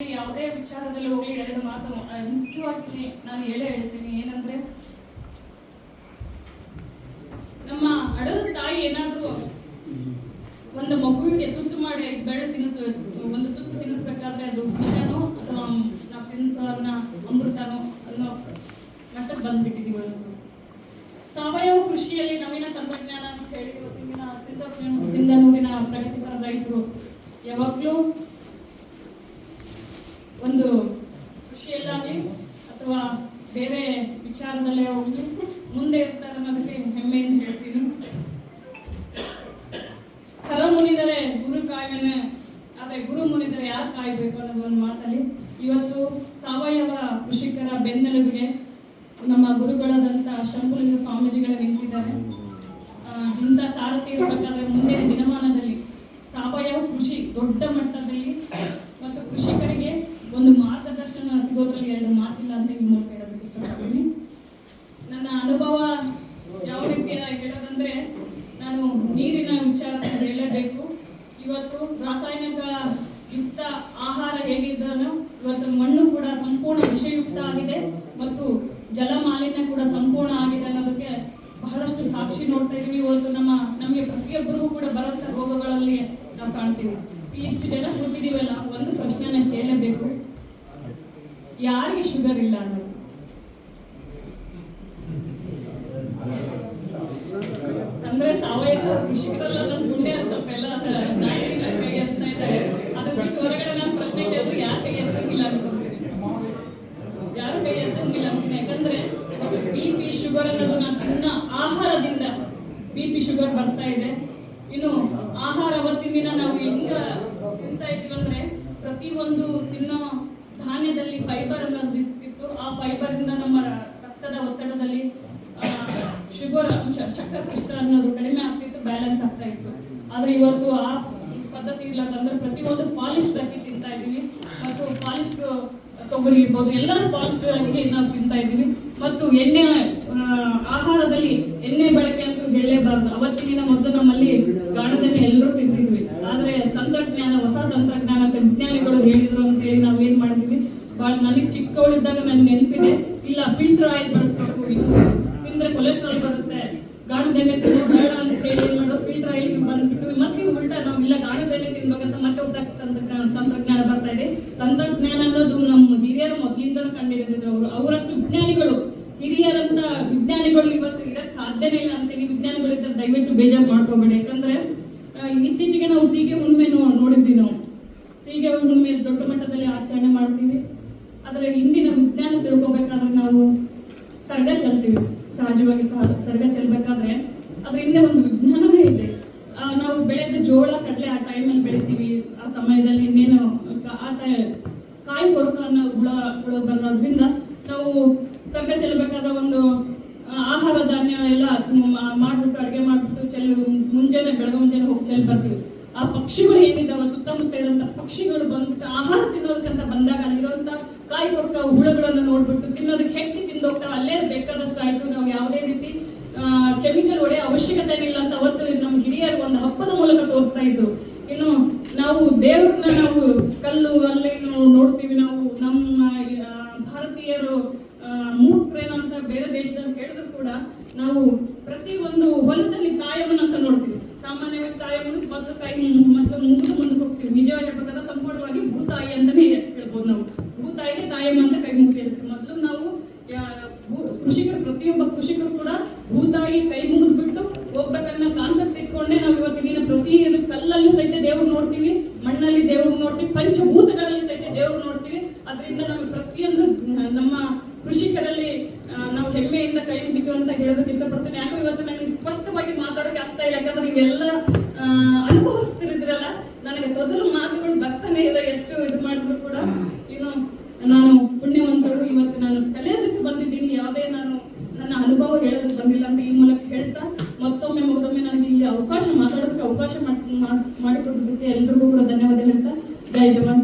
ಯಾವುದೇ ವಿಚಾರದಲ್ಲಿ ಹೋಗ್ಲಿ, ಎರಡು ಮಾತು ಮುಖ್ಯವಾಗಿ ನಾನು ಹೇಳೇ ಹೇಳ್ತೀನಿ. ಏನಂದ್ರೆ, ನಮ್ಮ ಹಡದ ತಾಯಿ ಏನಾದ್ರೂ ಒಂದು ಮಗುವಿಗೆ ತುತ್ತು ಮಾಡಿ ಬೆಳೆ ತಿನ್ನಿಸ್ ಒಂದು ತುತ್ತು ತಿನ್ನಿಸ್ಬೇಕಾದ್ರೆ ಅದು ವಿಷನೋ ಅಥವಾ ನಾವು ತಿನ್ನಿಸೋ ಅನ್ನ, ಅಮೃತನೋ ಅನ್ನೋ ಮಟ್ಟಕ್ಕೆ ಬಂದ್ಬಿಟ್ಟಿದೀವಿ ಸಾವಯವ ಕೃಷಿಯಲ್ಲಿ ನವೀನ ತಂತ್ರಜ್ಞಾನ ಅಂತ ಹೇಳಿ ಇವತ್ತಿನ ಸಿಂಧ ಸಿಂಧನೂರಿನ ಪ್ರಗತಿಪರ ರೈತರು ಯಾವಾಗಲೂ ಒಂದು ಖುಷಿಯಲ್ಲಾಗಲಿ ಅಥವಾ ಬೇರೆ ವಿಚಾರದಲ್ಲೇ ಹೋಗ್ಲಿ ಮುಂದೆ ಇರ್ತಾರೆ ಅನ್ನೋದಕ್ಕೆ ಹೆಮ್ಮೆಯಿಂದ ಹೇಳ್ತೀನಿ. ಕರ ಮುನಿದರೆ ಗುರು ಕಾಯನೆ ಆದರೆ ಗುರು ಮುನಿದರೆ ಯಾರು ಕಾಯ್ಬೇಕು ಅನ್ನೋದು ಒಂದು ಮಾತಲ್ಲಿ. ಇವತ್ತು ಸಾವಯವ ಕೃಷಿಕರ ಬೆನ್ನೆಲುಬಿಗೆ ನಮ್ಮ ಗುರುಗಳಾದಂಥ ಶಂಭುಲಿಂಗ ಸ್ವಾಮೀಜಿಗಳ ನಿಂತಿದ್ದಾರೆ. ಇಂಥ ಸಾರಥಿ ಇರಬೇಕಾದ್ರೆ ಮುಂದಿನ ದಿನಮಾನದಲ್ಲಿ ಸಾವಯವ ಕೃಷಿ ದೊಡ್ಡ ಮಟ್ಟದಲ್ಲಿ ಮತ್ತು ಕೃಷಿಕರಿಗೆ ಒಂದು ಮಾರ್ಗದರ್ಶನ ಸಿಗೋದ್ರಲ್ಲಿ ಎರಡು ಮಾತಿಲ್ಲ ಅಂತ ನಿಮ್ಮ ಮೂಲಕ ಹೇಳೋದಕ್ಕೆ ಇಷ್ಟಪಡ್ತೀನಿ ನನ್ನ ಅನುಭವ ಯಾವ ರೀತಿ ಹೇಳೋದಂದ್ರೆ ನಾನು ನೀರಿನ ವಿಚಾರದಲ್ಲಿ ಹೇಳಬೇಕು ಇವತ್ತು ರಾಸಾಯನಿಕ ಯುಕ್ತ ಆಹಾರ ಹೇಗಿದ್ದಾನೋ ಇವತ್ತು ಮಣ್ಣು ಕೂಡ ಸಂಪೂರ್ಣ ವಿಷಯುಕ್ತ ಆಗಿದೆ ಮತ್ತು ಜಲ ಮಾಲಿನ್ಯ ಕೂಡ ಸಂಪೂರ್ಣ ಆಗಿದೆ ಅನ್ನೋದಕ್ಕೆ ಬಹಳಷ್ಟು ಸಾಕ್ಷಿ ನೋಡ್ತಾ ಇದೀವಿ ಇವತ್ತು ನಮ್ಮ, ನಮಗೆ ಪ್ರತಿಯೊಬ್ಬರಿಗೂ ಕೂಡ ಬರುವಂತ ರೋಗಗಳಲ್ಲಿ ನಾವು ಕಾಣ್ತೀವಿ. ಇಷ್ಟು ಜನ ಕೂತಿದೀವಲ್ಲ ಒಂದು ಪ್ರಶ್ನೆನ ಕೇಳಬೇಕು. ಯಾರಿಗೆ ಶುಗರ್ ಇಲ್ಲ ಅನ್ನೋದು? ಅಂದ್ರೆ ಸಾವಯವ ಕೃಷಿಕರೆಲ್ಲ ನನ್ನ ಮುಂದೆ ಸ್ವಲ್ಪ ಎಲ್ಲ ನಾಯಿನ ಕೈ ಎತ್ತಾ ಇದ್ದಾರೆ ಅದು ಬಿಟ್ಟು ಹೊರಗಡೆ ನಾನು ಪ್ರಶ್ನೆ ಕೇಳಿದ್ರು ಯಾರು ಕೈ ಎತ್ತಂಗಿಲ್ಲ ಅನ್ಕೊಂತೀನಿ ಯಾರು ಕೈ ಎತ್ತಂಗಿಲ್ಲ ಅಂತೀನಿ ಯಾಕಂದ್ರೆ ಬಿ ಪಿ ಶುಗರ್ ಅನ್ನೋದು ನಾನು ತಿನ್ನೋ ಆಹಾರದಿಂದ ಬಿ ಪಿ ಶುಗರ್ ಬರ್ತಾ ಇದೆ. ಇನ್ನು ಆಹಾರ ಅವತ್ತಿನ ದಿನ ನಾವು ಹೆಂಗ ತಿಂತಾ ಇದ್ದೀವಿ ಅಂದ್ರೆ ಪ್ರತಿಯೊಂದು ತಿನ್ನೋ ಧಾನ್ಯದಲ್ಲಿ ಫೈಬರ್ ಅನ್ನೋದು ಇರ್ತಿತ್ತು. ಆ ಫೈಬರ್ ಇಂದ ನಮ್ಮ ರಕ್ತದ ಒತ್ತಡದಲ್ಲಿ ಶುಗರ್ ಅಂಶ ಶಕ್ಕರ್ ಪಿಷ್ಟ ಅನ್ನೋದು ಕಡಿಮೆ ಆಗ್ತಿತ್ತು ಬ್ಯಾಲೆನ್ಸ್ ಆಗ್ತಾ ಇತ್ತು. ಆದ್ರೆ ಇವತ್ತು ಆ ಪದ್ಧತಿ ಇಲ್ಲ ಅಂತಂದ್ರೆ ಪ್ರತಿಯೊಂದು ಪಾಲಿಶ್ ಅಕ್ಕಿ ತಿಂತಾ ಇದೀವಿ ಮತ್ತು ಪಾಲಿಶ್ ತೊಗರಿ ಇರ್ಬೋದು, ಎಲ್ಲರೂ ಪಾಲಿಶ್ ಆಗಿ ನಾವು ತಿಂತಾ ಇದೀವಿ ಮತ್ತು ಎಣ್ಣೆ ಆಹಾರದಲ್ಲಿ ಎಣ್ಣೆ ಬಳಕೆ ಅಂತೂ ಹೇಳಲೇಬಾರದು ಅವತ್ತಿನ ಮೊದಲು ನಮ್ಮಲ್ಲಿ ಗಾಣದಲ್ಲಿ ಎಲ್ಲರೂ ತಿಂತಿದ್ವಿ. ಆದ್ರೆ ತಂತ್ರಜ್ಞಾನ, ಹೊಸ ತಂತ್ರಜ್ಞಾನ ವಿಜ್ಞಾನಿಗಳು ಹೇಳಿದ್ರು ಅಂತ ಹೇಳಿ ನಾವು ಏನ್ ಮಾಡ್ತೀವಿ? ನನಗೆ ಚಿಕ್ಕವಳಿದ್ದಾಗ ನನ್ಗೆ ನೆನಪಿದೆ. ಇಲ್ಲ ಫಿಲ್ಟರ್ ಆಯಿಲ್ ಬಳಸ್ಬೇಕು. ಇದು ತಿಂದ್ರೆ ಕೊಲೆಸ್ಟ್ರಾಲ್ ಬರುತ್ತೆ. ಗಾಣದೆಣ್ಣೆ ತಿನ್ನೋದು ಬೇಡ ಅಂತ ಹೇಳಿ ಏನ್ ಮಾಡೋದು? ಫಿಲ್ಟರ್ ಆಯಿಲ್ ಬಂದ್ಬಿಟ್ಟು ಮತ್ತೆ ಉಲ್ಟಾ ನಾವು ಇಲ್ಲ ಗಾಣದೆಣ್ಣೆ ತಿನ್ಬೇಕಂತ ಮತ್ತೆ ಹೊಸ ತಂತ್ರಜ್ಞಾನ ಬರ್ತಾ ಇದೆ. ತಂತ್ರಜ್ಞಾನ ಅನ್ನೋದು ನಮ್ಮ ಹಿರಿಯರು ಮೊದಲಿಂದನೂ ಕಂಡುಹಿಡಿದಿದ್ರು ಅವರು. ಅವರಷ್ಟು ವಿಜ್ಞಾನಿಗಳು. ಹಿರಿಯರಂತ ವಿಜ್ಞಾನಿಗಳು ಇವತ್ತು ಇರಕ್ ಸಾಧ್ಯನೇ ಇಲ್ಲ ಅಂತೀನಿ ವಿಜ್ಞಾನಿಗಳಿದ್ದ ದಯವಿಟ್ಟು ಬೇಜಾರು ಮಾಡ್ಕೋಬೇಡಿ. ಯಾಕಂದ್ರೆ ಇತ್ತೀಚೆಗೆ ನಾವು ಸೀಗೆ ಹುಣ್ಣಿಮೆ ನೋ- ನೋಡಿದ್ವಿ ನಾವು. ಸೀಗೆ ಹುಣ್ಣಿಮೆ ದೊಡ್ಡ ಮಟ್ಟದಲ್ಲಿ ಆಚರಣೆ ಮಾಡ್ತೀವಿ. ಅದರ ಇಂದಿನ ವಿಜ್ಞಾನ ತಿಳ್ಕೊಬೇಕಾದ್ರೆ ನಾವು ಸರ್ಗ ಚೆಲ್ತೀವಿ. ಸಹಜವಾಗಿ ಸಹ- ಸರ್ಗ ಚೆಲ್ಬೇಕಾದ್ರೆ ಅದ್ರ ಹಿಂದೆ ಒಂದು ವಿಜ್ಞಾನವೇ ಇದೆ. ನಾವು ಬೆಳೆದ ಜೋಳ, ಕಡಲೆ ಆ ಟೈಮಲ್ಲಿ ಬೆಳಿತೀವಿ. ಆ ಸಮಯದಲ್ಲಿ ಇನ್ನೇನು, ಆ ಟೈ ಕಾಯಿ ಕೊರಕನ್ನ ಹುಳ ಹುಳ ಬಂದ್ರಿಂದ ನಾವು ಸರ್ಗ ಚೆಲ್ಬೇಕಾದ ಒಂದು ಆಹಾರ ಧಾನ್ಯ ಎಲ್ಲ ಮುಂಜಾನೆ ಬೆಳಗ್ಗೆ ಮುಂಜಾನೆ ಹೋಗಿ ಚೆಲ್ ಬರ್ತೀವಿ. ಆ ಪಕ್ಷಿಗಳು ಏನಿದಾವ ಸುತ್ತಮುತ್ತ ಇರುವಂತ ಪಕ್ಷಿಗಳು ಬಂದ್ಬಿಟ್ಟು ಆಹಾರ ತಿನ್ನೋದಕ್ಕಂತ ಬಂದಾಗ ಅಲ್ಲಿರುವಂತ ಕಾಯಿ ಕೊಡ್ಕ ಹುಳುಗಳನ್ನು ನೋಡ್ಬಿಟ್ಟು ತಿನ್ನೋದಕ್ಕೆ ಹೆಕ್ಕಿ ತಿಂದೋಗ್ತಾವ. ಅಲ್ಲೇ ಬೇಕಾದಷ್ಟು ಆಯ್ತು. ನಾವು ಯಾವುದೇ ರೀತಿ ಕೆಮಿಕಲ್ ಒಡೆಯ ಅವಶ್ಯಕತೆ ಇಲ್ಲ ಅಂತ ಅವತ್ತು ನಮ್ಮ ಹಿರಿಯರು ಒಂದು ಹಬ್ಬದ ಮೂಲಕ ತೋರಿಸ್ತಾ ಇದ್ರು. ಇನ್ನು ನಾವು ದೇವ್ರನ್ನ ನಾವು ಕಲ್ಲು ಅಲ್ಲಿ ನಾವು ನೋಡ್ತೀವಿ ನಾವು ನಮ್ಮ ಆ, ಭಾರತೀಯರು ಆ, ಮೂರ್ಖರೇನ ಅಂತ ಬೇರೆ ದೇಶದಲ್ಲಿ ಹೇಳಿದ್ರು ಕೂಡ ನಾವು ಪ್ರತಿ ಒಂದು ಹೊಲದಲ್ಲಿ ಅಂತ ನೋಡ್ತೀವಿ. ಸಾಮಾನ್ಯವಾಗಿ ಕಾಯಮ್ಮನ ಮೊದಲು ಕೈ ಮೊದಲು ಮುಂದೆ ಮುಂದಕ್ಕೆ ಹೋಗ್ತೀವಿ. ನಿಜವಾಗಿ ಹೇಳ್ಬೇಕಂದ್ರೆ ಸಂಪೂರ್ಣವಾಗಿ ಭೂತಾಯಿ ಅಂತಾನೆ ಹೇಳ್ಬೋದು ನಾವು. ಭೂತಾಯಿಗೆ ತಾಯಮ್ಮ ಅಂತ ಕೈ ಮುಗಿತಿರುತ್ತೆ ಮೊದಲು ನಾವು ಕೃಷಿಕರು, ಪ್ರತಿಯೊಬ್ಬ ಕೃಷಿಕರು ಕೂಡ ಭೂತಾಯಿ ಕೈ ಮುಗಿದು ಬಿಟ್ಟು ಹೋಗ್ಬೇಕನ್ನೋ ಕಾನ್ಸೆಪ್ಟ್ ಇಟ್ಕೊಂಡೆ ನಾವು ಇವತ್ತಿನ ಪ್ರತಿ ಕಲ್ಲಲ್ಲೂ ಸಹಿತ ದೇವ್ರು ನೋಡ್ತೀವಿ. ಮಣ್ಣಲ್ಲಿ ದೇವ್ರು ನೋಡ್ತೀವಿ. ಪಂಚಭೂತಗಳಲ್ಲಿ ಸಹಿತ ದೇವ್ರು ನೋಡ್ತೀವಿ. ಅದರಿಂದ ನಮಗೆ ಪ್ರತಿಯೊಂದು, ನಮ್ಮ ಹೆಮ್ಮೆಯಿಂದ ಕೈ ಮುಗಿತು ಅಂತ ಹೇಳೋದಕ್ಕೆ ಇಷ್ಟಪಡ್ತೀನಿ. ಯಾಕೋ ಇವತ್ತು ನನಗೆ ಸ್ಪಷ್ಟವಾಗಿ ಮಾತಾಡೋಕೆ ಆಗ್ತಾ ಇಲ್ಲ. ಯಾಕಂದ್ರೆ ನೀವೆಲ್ಲ ಅನುಭವಿಸ್ತಿರಿದ್ರಲ್ಲ, ನನಗೆ ಮೊದಲು ಮಾತುಗಳು ಬರ್ತಾನೆ ಇದೆ. ಎಷ್ಟು ಇದು ಮಾಡಿದ್ರು ಕೂಡ. ಇನ್ನು ನಾನು ಪುಣ್ಯವಂತರು. ಇವತ್ತು ನಾನು ಕಲಿಯೋದಕ್ಕೆ ಬಂದಿದ್ದೀನಿ. ಯಾವುದೇ ನಾನು ನನ್ನ ಅನುಭವ ಹೇಳೋದಕ್ಕೆ ಬಂದಿಲ್ಲ ಅಂತ ಈ ಮೂಲಕ ಹೇಳ್ತಾ, ಮತ್ತೊಮ್ಮೆ ಮಗದೊಮ್ಮೆ ನನಗೆ ಇಲ್ಲಿ ಅವಕಾಶ, ಮಾತಾಡೋದಕ್ಕೆ ಅವಕಾಶ ಮಾಡಿ ಮಾಡಿಕೊಡೋದಕ್ಕೆ ಎಲ್ರಿಗೂ ಕೂಡ ಧನ್ಯವಾದ ಹೇಳ್ತಾ ಜೈ ಜವಾನ್.